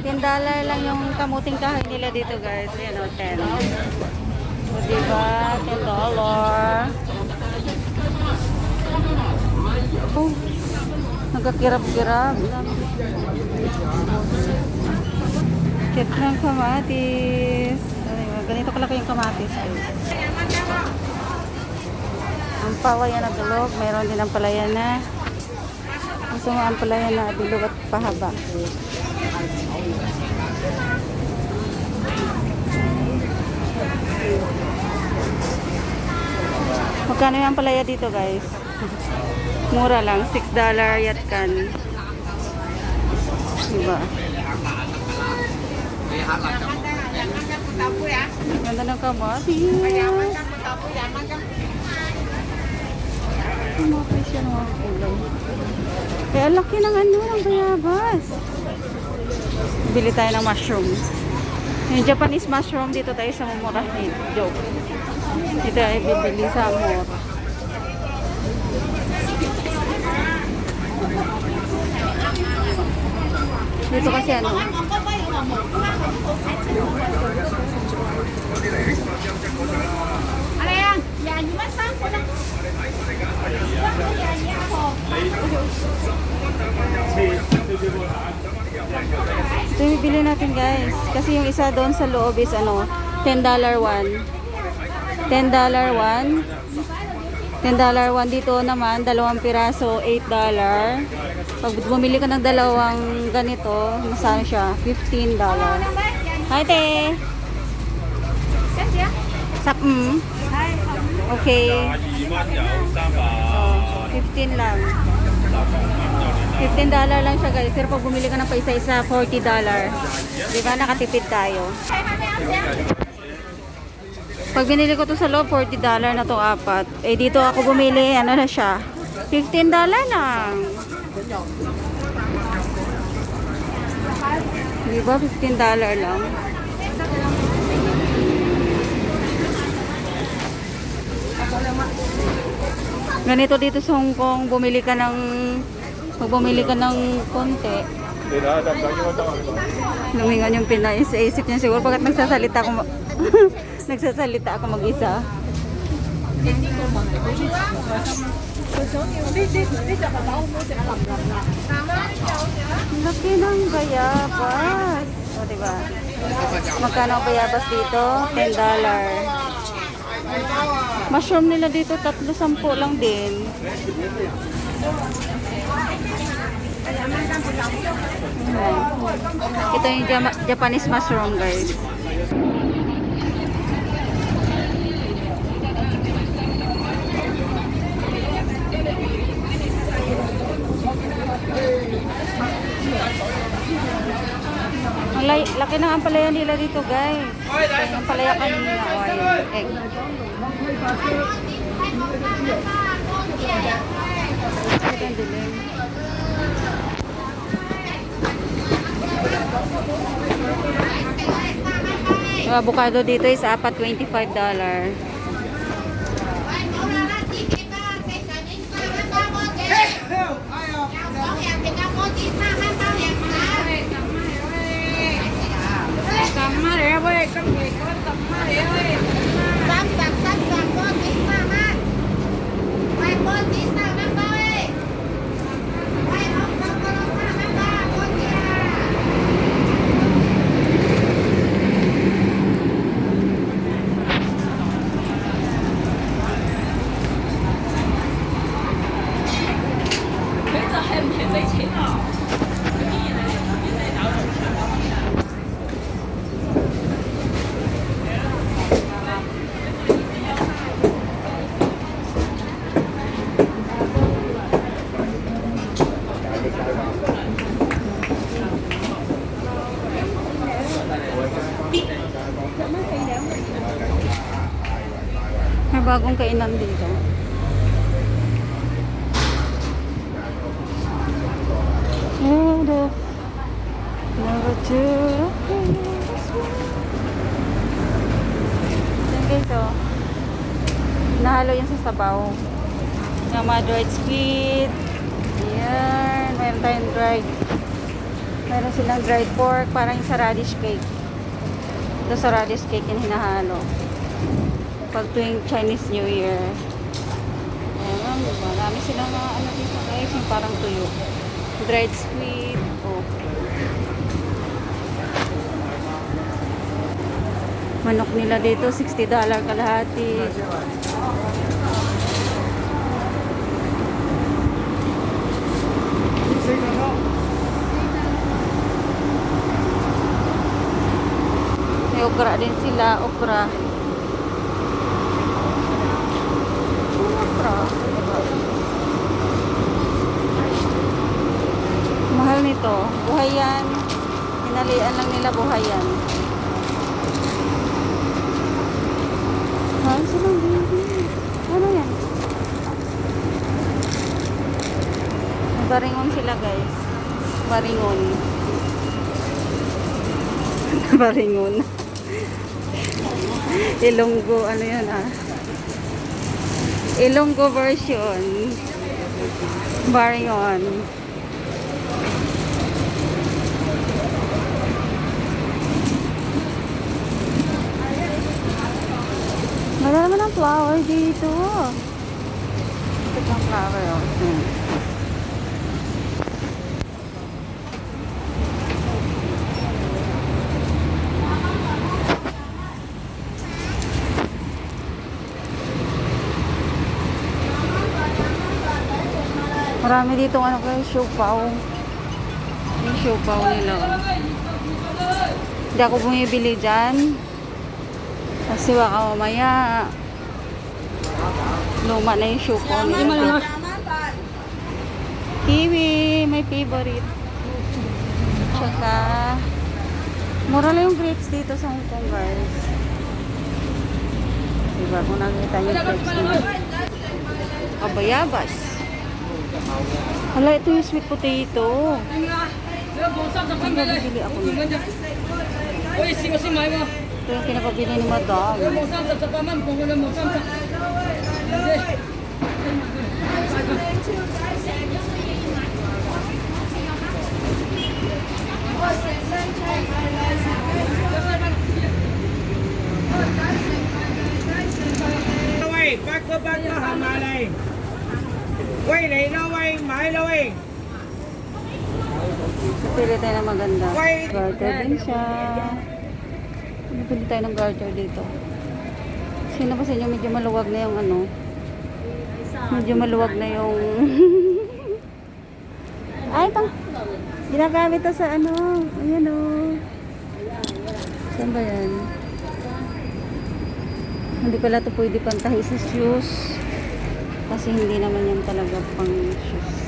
10 dollar lang yung kamuting kahoy nila dito guys. Ayan o, 10. O diba? 10 dollar. Oh, nagkakirap-kirap. Cute ng kamatis. Ganito kalaki yung kamatis. guys. Ang pawaya na bilog, mayroon din ang palaya na. Gusto mo ang palaya na bilog at pahaba. Magkano yung palaya dito guys? Mura lang, 6 dollar yatkan. Diba? Ganda ng kamatis. Kumakay siya ng mga kulay. Kaya laki ng ano ng bayabas. Bili tayo ng mushroom. Yung Japanese mushroom dito tayo sa mumurahin. Joke. Dito ay bibili sa mura. Dito kasi Ano yan? Yan, yung masang ko lang. Yan, yan ako. ito natin guys. Kasi yung isa doon sa loob is ano, $10 one. $10 one. $10 one dito naman, dalawang piraso, $8. Pag bumili ka ng dalawang ganito, masano siya? $15. Hi, te! Sap, mm. Ay, Okay. Oh, 15 lang. 15 dollar lang siya guys. Pero pag bumili ka ng pa isa-isa, 40 dollar. Di ba? Nakatipid tayo. Pag binili ko to sa loob, 40 dollar na to apat. Eh dito ako bumili, ano na siya? 15 dollar lang. Di ba? 15 dollar lang. Ganito dito sa Hong Kong, bumili ka ng pag bumili ka ng konti, lumingon yung Pinay sa isip niya siguro pagkat nagsasalita ako nagsasalita ako mag-isa. Laki ng bayabas. O, diba? Magkano ang bayabas dito? $10. Mushroom nila dito, tatlo sampu lang din. Ito yung Japanese mushroom, guys. Ang laki ng ampalaya nila dito, guys. Yung ampalaya kanina. O, egg. Yung dilim. Yung avocado dito is apat $25. Sẵn Bagong kainan dito. The never to Yan guys, oh. Nahalo yan sa sabaw. Yung mga dried squid. Yan. Meron tayong dried Meron silang dried pork, parang yung sa radish cake. Ito sa radish cake yung hinahalo. Pag tuwing Chinese New Year. Ayan, diba? Marami silang mga ano dito guys, yung parang tuyo. Dried squid. Oh. Manok nila dito, $60 kalahati. May okra din sila, okra. Mahal nito. Buhay yan. Hinalian lang nila buhay yan. Mahal silang baby. Ano yan? Baringon sila guys. Baringon. baringon. Ilonggo, ano yan ah. Ilonggo version. Baringon. Wala naman ang flower dito. Ito ang flower, oh. Hmm. Marami dito ano kayo, siopaw. Yung siopaw nila. oh. Hindi ako bumibili dyan. Kasi baka mamaya luma na yung shoe ko. Kiwi, my favorite. Tsaka mura lang yung grapes dito sa Hong Kong guys. Diba kung nakita niyo grapes dito. Abayabas. Hala, ito yung sweet potato. Ang nabibili ako nito. Uy, singo si Maiwa ito yung pinapabili ni madam. Wait, back to back to Hamalay. Wait, lay na way, mahalo way. Pili tayo na maganda. Garter din siya. Pili tayo ng garter dito. Sino ba sa inyo medyo maluwag na yung ano? Medyo maluwag na yung... Ay, itong... Ginagamit to sa ano. Ayan o. Saan ba yan? Hindi pala to pwede pantahi sa shoes. Kasi hindi naman yan talaga pang shoes.